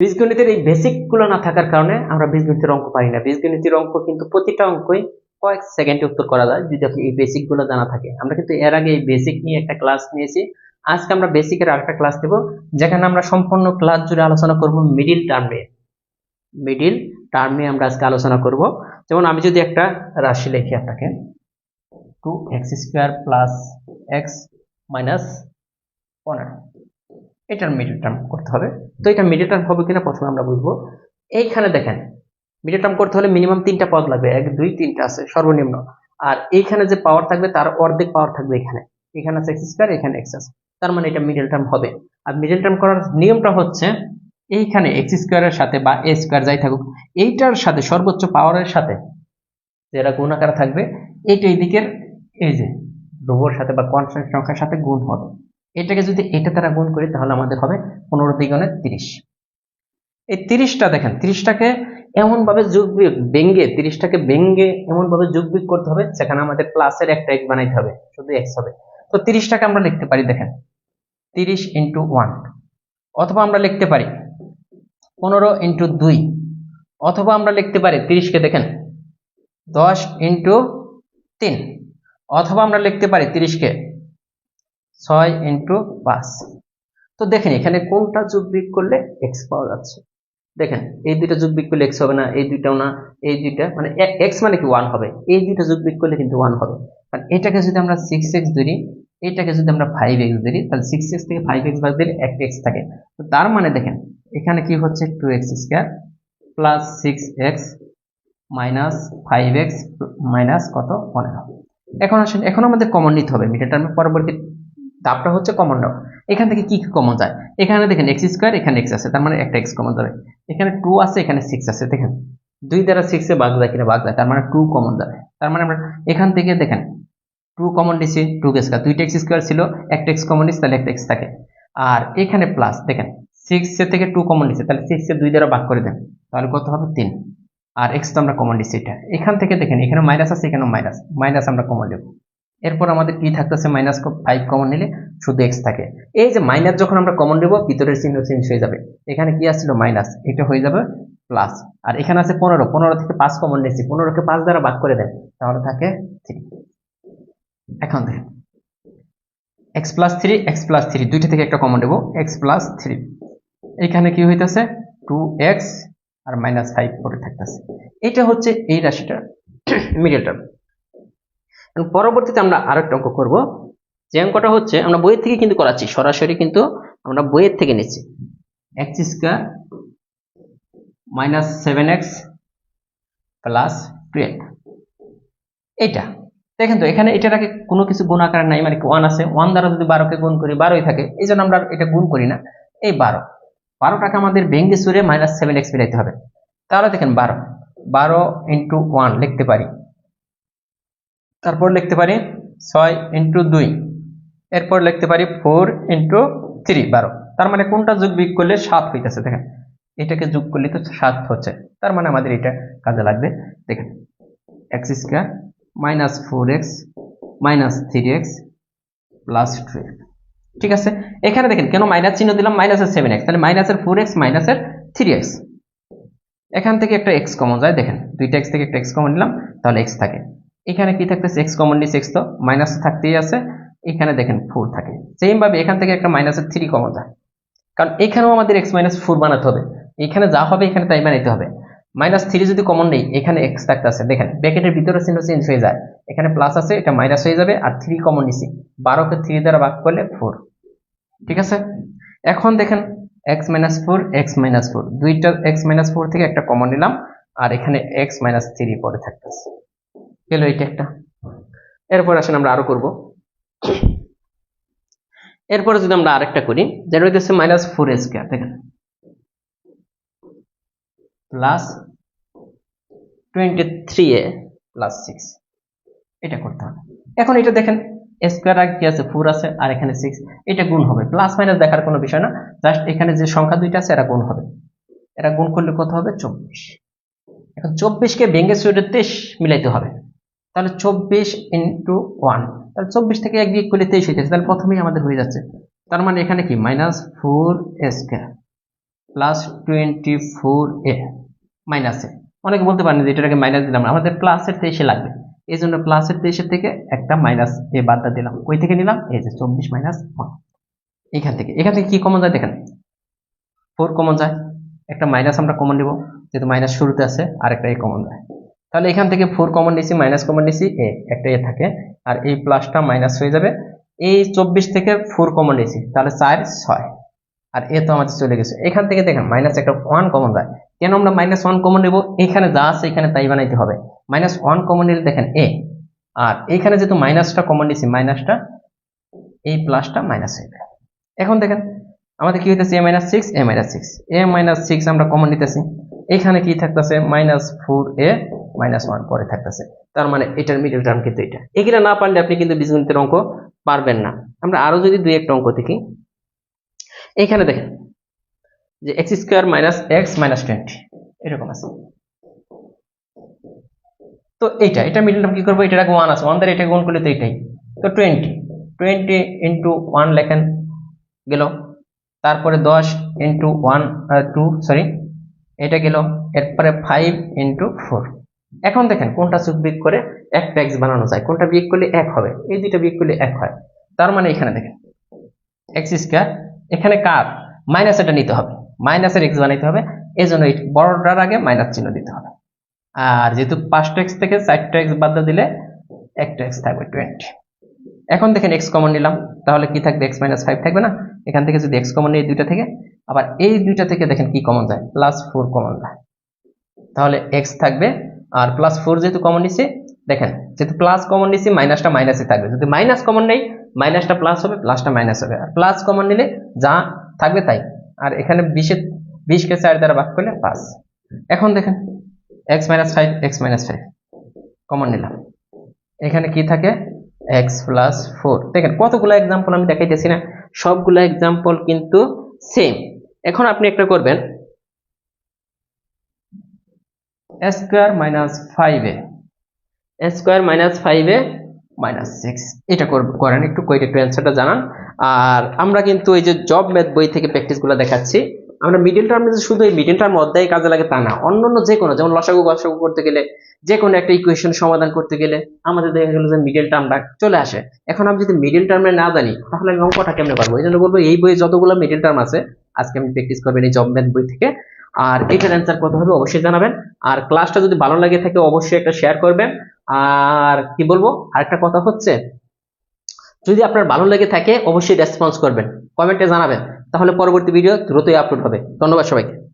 বীজগণিতের এই বেসিকগুলো না থাকার কারণে আমরা বীজগণিতের অঙ্ক পারি না। বীজগণিতের অঙ্ক কিন্তু প্রতিটা অঙ্কই কয়েক সেকেন্ডে উত্তর করা যায় যদি আপনি এই বেসিকগুলো জানা থাকে। আমরা কিন্তু এর আগে এই বেসিক নিয়ে একটা ক্লাস নিয়েছি। আজকে আমরা বেসিকের আরেকটা ক্লাস দেব যেখানে আমরা সম্পূর্ণ ক্লাস জুড়ে আলোচনা করব মিডিল টার্ম মিডিল টার্ম নিয়ে আমরা আজকে আলোচনা করব। যেমন আমি যদি একটা রাশি লিখি আপনাকে two x square plus x minus পনেরো এটার মিডল টার্ম করতে হবে। তো এটা মিডল টার্ম হবে কিনা প্রথমে আমরা বুঝব। এইখানে দেখেন মিডল টার্ম করতে হলে মিনিমাম তিনটা পদ লাগবে। এক, দুই, তিনটা আছে, সর্বনিম্ন। আর এইখানে যে পাওয়ার থাকবে, তার অর্ধেক পাওয়ার থাকবে এখানে। এখানে আছে এক্স স্কোয়ার এখানে এক্স আছে। তার মানে এটা মিডল টার্ম হবে। আর মিডল টার্ম করার নিয়মটা হচ্ছে, এইখানে এক্স স্কোয়ারের সাথে বা এ স্কোয়ার যাই থাকুক, এইটার সাথে সর্বোচ্চ পাওয়ারের সাথে যেটা গুণ আকারে থাকবে, এইটা এই দিকের এই যে ধ্রুবর সাথে বা কনস্ট্যান্ট সংখ্যার সাথে গুণ হবে। এটাকে যদি এটা দ্বারা গুণ করি, তাহলে আমাদের হবে পনেরো দ্বিগুণে তিরিশ। এই তিরিশটা দেখেন, তিরিশটাকে এমন ভাবে যোগ বিয়োগ তিরিশটাকে ব্যঙ্গে এমন ভাবে যোগ বিয়োগ করতে হবে সেখানে আমাদের প্লাসের একটা এক বানাইতে হবে, শুধু এক্স হবে। তো তিরিশটাকে আমরা লিখতে পারি, দেখেন, তিরিশ ইন্টু ওয়ান অথবা আমরা লিখতে পারি পনেরো ইন্টু দুই, অথবা আমরা লিখতে পারি তিরিশকে, দেখেন, দশ ইন্টু তিন, অথবা আমরা লিখতে পারি তিরিশকে ছয় ইন্টু পাঁচ তো দেখেন, এখানে কোনটা যোগ বিয়োগ করলে এক্স পাওয়া যাচ্ছে? দেখেন, এই দুইটা যোগ বিয়োগ করলে এক্স হবে না, এই দুইটাও না, এই দুইটা মানে এক্স মানে কি ওয়ান হবে? এই দুইটা যোগ বিয়োগ করলে কিন্তু ওয়ান হবে। আর এটাকে যদি আমরা সিক্স এক্স ধরি, এটাকে যদি আমরা ফাইভ এক্স ধরি, তাহলে সিক্স এক্স থেকে ফাইভ এক্স বাদ দিলে এক এক্স থাকে। তো তার মানে দেখেন, এখানে কি হচ্ছে? Two x square plus six x minus five x minus কত? পনেরো। এখন আসেন, এখন আমাদের কমন নিতে হবে। মিডল টার্মের পরবর্তী ধাপটা হচ্ছে কমন নাও এখান থেকে কি কি কমন যায়? এখানে দেখেন এক্স স্কোয়ার এখানে এক্স আছে, তার মানে একটা এক্স কমন যাবে। এখানে টু আছে, এখানে সিক্স আছে, দেখেন। দুই দ্বারা সিক্সে ভাগ যায় কিনা? ভাগ যায়, তার মানে টু কমন যাবে। তার মানে আমরা এখান থেকে দেখেন টু কমন নিচ্ছি টু স্কোয়ার দুইটা এক্স স্কোয়ার ছিল, একটা এক্স কমন নিচ্ছি তাহলে একটা এক্স থাকে। আর এখানে প্লাস দেখেন সিক্স থেকে টু কমন নিচ্ছে তাহলে সিক্স এর দুই দ্বারা ভাগ করে দেন, তাহলে কত হবে? তিন। আর এক্স তো আমরা কমন নিচ্ছি এটা। এখান থেকে দেখেন, এখানে মাইনাস আছে এখানে মাইনাস মাইনাস আমরা কমন নেব এরপর আমাদের কি থাকতেছে মাইনাস ফাইভ কমন নিলে শুধু এক্স থাকে। এই যে মাইনাস যখন আমরা কমন নেব, ভিতরের চিহ্ন চেঞ্জ হয়ে যাবে। এখানে কি আসছিল? মাইনাস এটা হয়ে যাবে প্লাস আর এখানে আছে পনেরো। পনেরো থেকে পাঁচ কমন নিচ্ছি পনেরোকে পাঁচ দ্বারা ভাগ করে দেন, তাহলে থাকে থ্রি এখন দেখেন। X plus three x plus three দুইটা থেকে একটা কমন নেব। এক্স প্লাস থ্রি এখানে কি হইতেছে? টু এক্স আর মাইনাস ফাইভ করে থাকতেছে। এটা হচ্ছে এই রাশিটা মিডল টার্ম পরবর্তীতে আমরা আরেকটা অঙ্ক করব, যে অঙ্কটা হচ্ছে আমরা বইয়ের থেকে কিন্তু করাচ্ছি, সরাসরি কিন্তু আমরা বইয়ের থেকে নিচ্ছি। X square minus seven x plus twelve এটা দেখেন তো, এখানে এটার আগে কোনো কিছু গুণ আকার নাই মানে ওয়ান আছে ওয়ান দ্বারা যদি বারোকে গুণ করি, বারোই থাকে, এই জন্য আমরা এটা গুণ করি না। এই বারো, বারোটাকে আমাদের ভেঙ্গে সুরে মাইনাস সেভেন এক্স মিলাইতে হবে। তাহলে দেখেন বারো বারো ইন্টু ওয়ান লিখতে পারি। তারপর লিখতে পারি ছয় ইন্টু দুই। এরপর লিখতে পারি ফোর ইন্টু থ্রি বারো। তার মানে কোনটা যোগ বিয়োগ করলে সাত হইতেছে, দেখেন। এটাকে যোগ করলে তো সাত হচ্ছে। তার মানে আমাদের এটা কাজে লাগবে, দেখেন। X square minus four x minus three x plus twelve ঠিক আছে? এখানে দেখেন, কেন মাইনাস চিহ্ন দিলাম? মাইনাসের সেভেন এক্স তাহলে মাইনাসের ফোর এক্স মাইনাসের থ্রি এক্স এখান থেকে একটা এক্স কমন যায়, দেখেন। দুইটা এক্স থেকে একটা এক্স কমন নিলাম, তাহলে এক্স থাকে। এখানে কি থাকতেছে? এক্স কমন নিচ্ছে এক্স তো মাইনাস থাকতেই আছে। এখানে দেখেন ফোর থাকে। সেম ভাবে এখান থেকে একটা মাইনাসের থ্রি কমন যায়। কারণ এখানেও আমাদের এক্স মাইনাস ফোর বানাতে হবে। এখানে যা হবে, এখানে তাই বানাইতে হবে। মাইনাস থ্রি যদি কমন নেই, এখানে এক্স থাকতেছে। দেখেন ব্যাকেটের ভিতরে চিহ্ন চেঞ্জ হয়ে যায়। এখানে প্লাস আছে, এটা মাইনাস হয়ে যাবে। আর থ্রি কমন নিছি বারোকে থ্রি দ্বারা ভাগ করলে ফোর ঠিক আছে? এখন দেখেন x minus four x minus four দুইটা এক্স মাইনাস ফোর থেকে একটা কমন নিলাম। আর এখানে এক্স মাইনাস থ্রি পরে থাকতেছে। গেল এটা একটা। এরপর আসেন আমরা আরও করব। এরপরে যদি আমরা আরেকটা করি, যেটা হইতেছে মাইনাস ফোর স্কোয়ার দেখেন। Plus twenty a plus six এটা করতে হবে। এখন এটা দেখেন স্কোয়ার আর কি আছে? ফোর আছে, আর এখানে সিক্স এটা গুণ হবে। প্লাস মাইনাস দেখার কোনো বিষয় না। জাস্ট এখানে যে সংখ্যা দুইটা আছে, এরা গুণ হবে। এরা গুণ করলে কত হবে? চব্বিশ। এখন চব্বিশকে ভেঙে সুইটে তেইশ মিলাইতে হবে। তাহলে চব্বিশ ইন্টু ওয়ান তাহলে চব্বিশ থেকে এক বিয়োগ করলে তেইশ হইতেছে তাহলে প্রথমেই আমাদের হয়ে যাচ্ছে। তার মানে এখানে কি? Minus four square plus twenty four a মাইনাসে অনেকে বলতে পারেন যে এটাকে মাইনাস দিলাম আমাদের প্লাসের তেইশে লাগবে। এই জন্য প্লাসের তেইশের থেকে একটা মাইনাস এ বাদটা দিলাম। ওই থেকে নিলাম। এই যে চব্বিশ মাইনাস ওয়ান এখান থেকে। এখান থেকে কি কমন যায় দেখেন? ফোর কমন যায়। একটা মাইনাস আমরা কমন নেব। যেহেতু মাইনাস শুরুতে আছে আর একটা এ কমন যায়। তাহলে এখান থেকে ফোর কমন নিছি মাইনাস কমন নিছি এ একটা এ থাকে, আর এই প্লাসটা মাইনাস হয়ে যাবে। এই চব্বিশ থেকে ফোর কমন নিছি তাহলে চার, ছয়। আর এ তো আমাদের চলে গেছে। এখান থেকে দেখেন মাইনাস একটা ওয়ান কমন যায় কেন আমরা মাইনাস ওয়ান কমন নেব? এখানে যা আছে এখানে তাই বানাইতে হবে। মাইনাস ওয়ান কমন নিলে দেখেন এ। আর এখানে যেহেতু মাইনাসটা কমন নিছি মাইনাসটা এই প্লাসটা মাইনাস হয়ে যাবে এখন দেখেন, আমাদের কি হইতেছে? A minus six a minus six a minus six আমরা কমন নিতেছি। এখানে কি থাকতেছে? Minus four a minus one পরে থাকতেছে। তার মানে এটার মিডল টার্ম কিন্তু এটা। এগুলো না পারলে আপনি কিন্তু বীজগণিতের অঙ্ক পারবেন না। আমরা আরও যদি দুই একটা অঙ্ক দেখি। এখানে দেখেন যে x square minus x minus twenty এরকম আছে। তো এইটা, এটা মিডল টার্ম কি করব? এটা ওয়ান আছে। ওয়ান দ্বারা এটা গুণ করলে তো এটাই। তো টোয়েন্টি টোয়েন্টি ইন্টু ওয়ান লেখেন গেল। তারপরে দশ ইন্টু ওয়ান টু সরি এটা গেল। এরপরে ফাইভ ইন্টু ফোর এখন দেখেন কোনটা সুখ বিয়োগ করে একটা এক্স বানানো যায়, কোনটা বিয়োগ করলে এক হবে, এই দুইটা বিয়োগ করলে এক হয়। তার মানে এখানে দেখেন এক্স স্কোয়ার এখানে কার? মাইনাস এটা নিতে হবে মাইনাসের এক্স বানাইতে হবে এই জন্য বড়টার আগে মাইনাস চিহ্ন দিতে হবে। আর যেহেতু পাঁচটা এক্স থেকে চারটা এক্স বাদ দিলে একটা এক্স থাকবে টোয়েন্টি এখন দেখেন এক্স কমন নিলাম, তাহলে কি থাকবে? এক্স মাইনাস ফাইভ থাকবে না। এখান থেকে যদি এক্স কমন নিই দুইটা থেকে, আবার এই দুইটা থেকে দেখেন কি কমন যায়? প্লাস ফোর কমন যায়। তাহলে এক্স থাকবে আর প্লাস ফোর যেহেতু কমন নিচ্ছে দেখেন, যেহেতু প্লাস কমন নিচ্ছি মাইনাসটা মাইনাসে থাকবে। যদি মাইনাস কমন নেই মাইনাসটা প্লাস হবে প্লাসটা মাইনাস হবে। আর প্লাস কমন নিলে যা থাকবে তাই। আর এখানে বিশে বিশকে চার দ্বারা ভাগ করলে পাঁচ। এখন দেখেন x minus five x minus five common নিলাম। এখানে কি থাকে? এক্স প্লাস ফোর দেখেন, কতগুলো এক্সাম্পল আমি দেখাইতেছি না, সবগুলো এক্সাম্পল কিন্তু সেম এখন আপনি একটা করবেন square minus five a. Square minus five minus six. এটা করেন একটু কইটা একটু অ্যান্সারটা জানান। আর আমরা কিন্তু এই যে জব ম্যাথ বই থেকে প্র্যাকটিসগুলো দেখাচ্ছি আমরা মিডিল টার্ম শুধু এই মিডিল টার্ম অধ্যায় কাজে লাগে তা না অন্য অন্য যে কোনো যেমন লসাগু গসাগু করতে গেলে যে কোনো একটা ইকুয়েশন সমাধান করতে গেলে আমাদের দেখা গেল যে মিডিল টার্মটা চলে আসে। এখন আমি যদি মিডিল টার্মে না জানি তাহলে আমি অঙ্কটা কেমনে পারব এই জন্য বলব এই বইয়ে যতগুলো মিডিল টার্ম আছে আজকে আমি প্র্যাকটিস করবেন এই জব ম্যাথ বই থেকে। আর এটার অ্যান্সার কত হবে, অবশ্যই জানাবেন। আর ক্লাসটা যদি ভালো লাগে থাকে, অবশ্যই একটা শেয়ার করবেন। আর কি বলব? আরেকটা কথা হচ্ছে, যদি আপনার ভালো লেগে থাকে, অবশ্যই রেসপন্স করবেন। কমেন্টে জানাবেন। তাহলে পরবর্তী ভিডিও দ্রুতই আপলোড হবে। ধন্যবাদ সবাইকে।